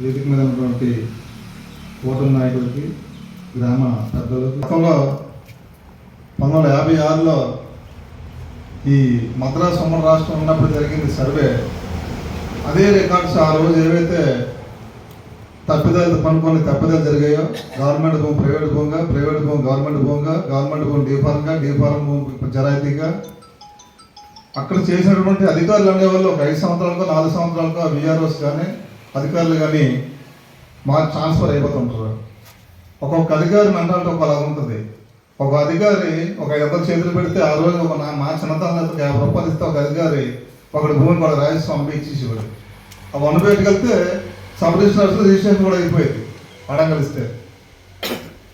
వేదిక మీద ఉన్నటువంటి ఓటమి నాయకులకి గ్రామ పెద్దలు గతంలో పంతొమ్మిది వందల యాభై ఆరులో ఈ మద్రాసు ఉమ్మడి రాష్ట్రం ఉన్నప్పుడు జరిగింది సర్వే. అదే రికార్డ్స్ ఆ రోజు ఏవైతే తప్పిదాలు పనుకొని తప్పిదాలు జరిగాయో గవర్నమెంట్ భూమి ప్రైవేట్ భూమిగా ప్రైవేట్ భూమి గవర్నమెంట్ భూమిగా గవర్నమెంట్ భూమి డీఫార్మ్గా డీఫార్మ్ భూమి జరాయితీగా అక్కడ చేసినటువంటి అధికారులు అనేవాళ్ళు ఒక ఐదు సంవత్సరాలకో నాలుగు సంవత్సరాలకో విఆర్ఓస్ కానీ అధికారులు కానీ మా ట్రాన్స్ఫర్ అయిపోతుంటారు. ఒక్కొక్క అధికారి మెంటాలిటీ ఒక అలా ఉంటుంది. ఒక అధికారి ఒక ఇద్దరు చేతులు పెడితే ఆ రోజు ఒక నా మా చిన్నతనంలో యాభై రూపాయలు ఇస్తే ఒక అధికారి ఒకటి భూమిని కూడా రాజస్వామి పంపించేసేవాడు ఆ వన్ వెళ్తే సబ్ రిజిస్టర్స్ రిజిస్ట్రేషన్ కూడా అయిపోయేది. అడగలిస్తే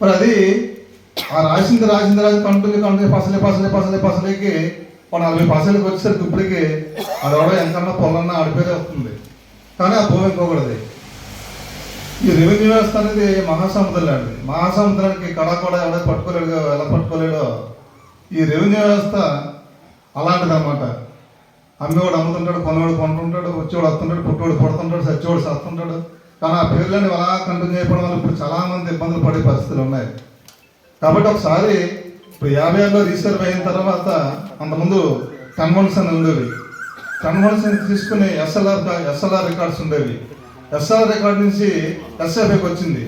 మరి అది ఆ రాసింది రాసింది రాసి కంటిన్యూ కంటిన్యూ పసలే పసలే పసలే పసలేకి ఒక నలభై పసలకి వచ్చేసరికి ఇప్పటికి అది ఎవడో ఎంతన్నా పొలన్నా ఆడిపోయి వస్తుంది. కానీ ఆ భూమి ఇంకొకటిది ఈ రెవెన్యూ వ్యవస్థ అనేది మహాసముద్రం లాంటిది మహాసముద్రానికి కడ కూడా ఎలా పట్టుకోలేడు ఎలా పట్టుకోలేడో. ఈ రెవెన్యూ వ్యవస్థ అలాంటిదన్నమాట. అమ్మేవాడు అమ్ముతుంటాడు కొనవాడు కొంటుంటాడు వచ్చేవాడు వస్తుంటాడు పుట్టోడు పుడుతుంటాడు సచ్చేవాడు సస్తుంటాడు కానీ ఆ పేర్లని అలా కంటిన్యూ చేయడం వల్ల ఇప్పుడు చాలామంది ఇబ్బందులు పడే పరిస్థితులు ఉన్నాయి. కాబట్టి ఒకసారి ఇప్పుడు యాభై ఆరులో రీసర్వ్ అయిన తర్వాత అంతకుముందు కన్వెన్షన్ ఉండేవి కన్వర్షన్ తీసుకుని ఎస్ఎల్ఆర్ ఎస్ఎల్ఆర్ రికార్డ్స్ ఉండేవి. ఎస్ఎల్ఆర్ రికార్డ్ నుంచి ఎస్ఎఫ్ఐకి వచ్చింది.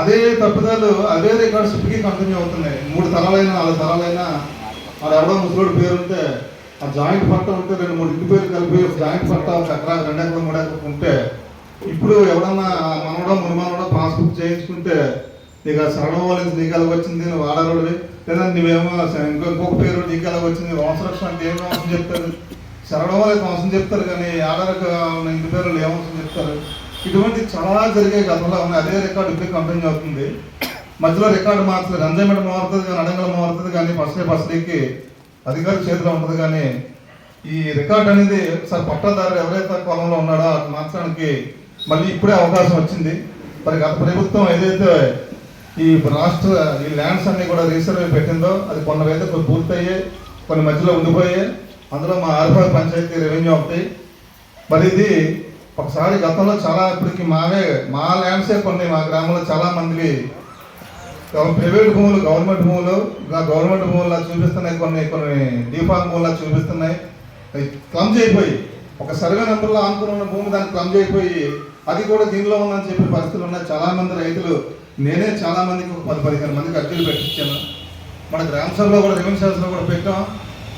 అదే తప్పిదాలు అదే రికార్డ్స్ ఇప్పటికీ కంటిన్యూ అవుతున్నాయి. మూడు తరాలైనా నాలుగు తరాలైనా అది ఎవడో ముసలోడి పేరు ఉంటే ఆ జాయింట్ పట్టా ఉంటే రెండు మూడు ఇంటి పేరు కలిపి ఒక జాయింట్ పట్టా ఒక ఎకరా రెండు ఎకరం మూడు ఎకరం ఉంటే ఇప్పుడు ఎవడన్నా మనవడో మునిమనవడో పాస్బుక్ చేయించుకుంటే నీకు ఆ సరళ వాళ్ళకి నీకు ఎలా వచ్చింది? నువ్వు వాడరోడివి లేదా నువ్వేమో ఇంకో ఇంకొక పేరు నీకు వచ్చింది? వంశరక్షణ అంటే ఏమో చెప్తారు? సరళ అవసరం చెప్తారు కానీ ఆధారకు ఉన్న ఇంటి పేర్లు ఏమవసరం చెప్తారు. ఇటువంటి చాలా జరిగే కథలో ఉన్నాయి. అదే రికార్డు ఇప్పుడు కంటిన్యూ అవుతుంది. మధ్యలో రికార్డు మార్చలేదు. ఎంజాయ్మెంట్ మారుతుంది కానీ అడంగలు మారుతుంది కానీ ఫస్ట్ ఫస్ట్ డేకి అధికారి చేతిలో ఉంటుంది కానీ ఈ రికార్డ్ అనేది సార్ పట్టాదారు ఎవరైతే పొలంలో ఉన్నాడో అది మార్చడానికి మళ్ళీ ఇప్పుడే అవకాశం వచ్చింది. మరి గత ప్రభుత్వం ఏదైతే ఈ రాష్ట్ర ఈ ల్యాండ్స్ అన్ని కూడా రీసర్వే పెట్టిందో అది కొన్నవైతే కొన్ని పూర్తయ్యాయి కొన్ని మధ్యలో ఉండిపోయాయి అందులో మా ఆర్ఫాల్ పంచాయతీ రెవెన్యూ ఒకటి. మరి ఇది ఒకసారి గతంలో చాలా ఇప్పటికి మావే మా ల్యాండ్సే కొన్ని మా గ్రామంలో చాలా మందివి ప్రైవేట్ భూములు గవర్నమెంట్ భూములు ఇంకా గవర్నమెంట్ భూముల్లో చూపిస్తున్నాయి కొన్ని కొన్ని డీఫామ్ భూముల్లో చూపిస్తున్నాయి. అవి క్లమ్జ్ అయిపోయి ఒక సర్వే నెంబర్లో ఆనుకుని ఉన్న భూమి దానికి క్లమ్ అయిపోయి అది కూడా దీనిలో ఉందని చెప్పే పరిస్థితులు ఉన్నాయి. చాలామంది రైతులు నేనే చాలామందికి ఒక పది పదిహేను మందికి అర్జీలు పెట్టించాను మన గ్రామ సభలో కూడా రెవెన్యూ సభలో కూడా పెట్టాం.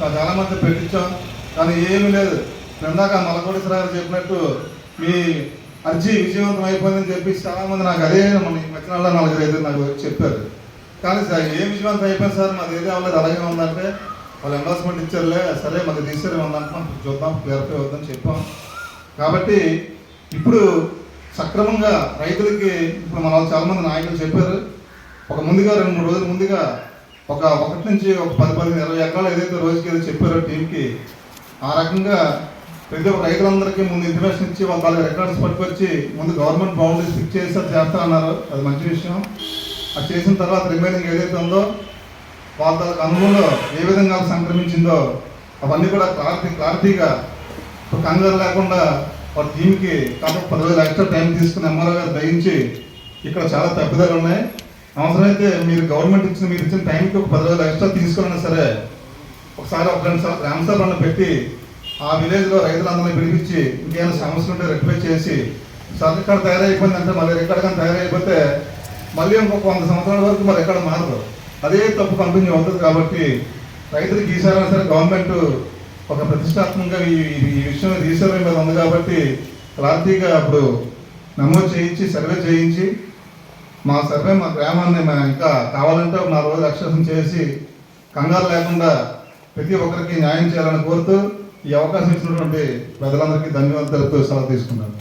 చా- చాలా మంది పెట్టించాం కానీ ఏమీ లేదు. ఇందాక మలకోటి సార్ చెప్పినట్టు మీ అర్జీ విజయవంతం అయిపోయిందని చెప్పి చాలా మంది నాకు అదే మన ఈ మధ్యనాల్లో నలుగురు అయితే నాకు చెప్పారు. కానీ సార్ ఏం విజయవంతం అయిపోయింది సార్? మాది ఏది అవ్వలేదు. అలాగే ఉందంటే వాళ్ళు ఎండార్స్మెంట్ ఇచ్చారులే. సరే మాకు రీసెర్ ఉందంటున్నాం చూద్దాం క్లియర్ఫై అవుతుందని చెప్పాం. కాబట్టి ఇప్పుడు సక్రమంగా రైతులకి ఇప్పుడు మన వాళ్ళు నాయకులు చెప్పారు. ఒక ముందుగా రెండు మూడు రోజుల ముందుగా ఒక ఒకటి నుంచి ఒక పది పదిహేను ఇరవై ఎకరాలు ఏదైతే రోజుకి ఏదో చెప్పారో టీంకి ఆ రకంగా ప్రతి ఒక్క రైతులందరికీ ముందు ఇన్ఫర్మేషన్ ఇచ్చి వాళ్ళ రికార్డ్స్ పట్టుకొచ్చి ముందు గవర్నమెంట్ బౌండరీస్ ఫిక్స్ చేసి అది చేస్తా అన్నారు. అది మంచి విషయం. అది చేసిన తర్వాత రిమైనింగ్ ఏదైతే ఉందో వాళ్ళ అనుభవంలో ఏ విధంగా సంక్రమించిందో అవన్నీ కూడా క్లారిటీ క్లారిటీగా కంగారు లేకుండా వాళ్ళ టీంకి కాబట్టి పదివేల ఎక్స్ట్రా టైం తీసుకుని ఎంఆర్ఓ గారు దయించి ఇక్కడ చాలా తప్పిదాలు ఉన్నాయి. అవసరమైతే మీరు గవర్నమెంట్ ఇచ్చిన మీరు ఇచ్చిన టైంకి ఒక పదివేల ఎక్స్ట్రా తీసుకున్నా సరే ఒకసారి ఒక రెండు సార్లు గ్రామ సభలను పెట్టి ఆ విలేజ్లో రైతులందరినీ పిలిపించి ఇంకేమైనా సమస్యలు ఉంటే రెక్టిఫై చేసి సార్ ఇక్కడ తయారైపోయిందంటే మళ్ళీ రికార్డు కానీ తయారైపోతే మళ్ళీ ఇంకొక వంద సంవత్సరాల వరకు మరి ఎక్కడ మారదు. అదే తప్పు కంపెనీ ఉంటుంది కాబట్టి రైతులకు ఈసారైనా సరే గవర్నమెంట్ ఒక ప్రతిష్టాత్మకంగా ఈ ఈ- ఈ విషయం రీసర్వే మీద ఉంది కాబట్టి క్లారిటీగా అప్పుడు నమోదు చేయించి సర్వే చేయించి మా సర్వే మా గ్రామాన్ని మా ఇంకా కావాలంటే ఒక నాలుగు రోజులు అక్షరం చేసి కంగారు లేకుండా ప్రతి ఒక్కరికి న్యాయం చేయాలని కోరుతూ ఈ అవకాశం ఇచ్చినటువంటి ప్రజలందరికీ ధన్యవాదాలు తెలుపుతూ సెలవు తీసుకున్నాను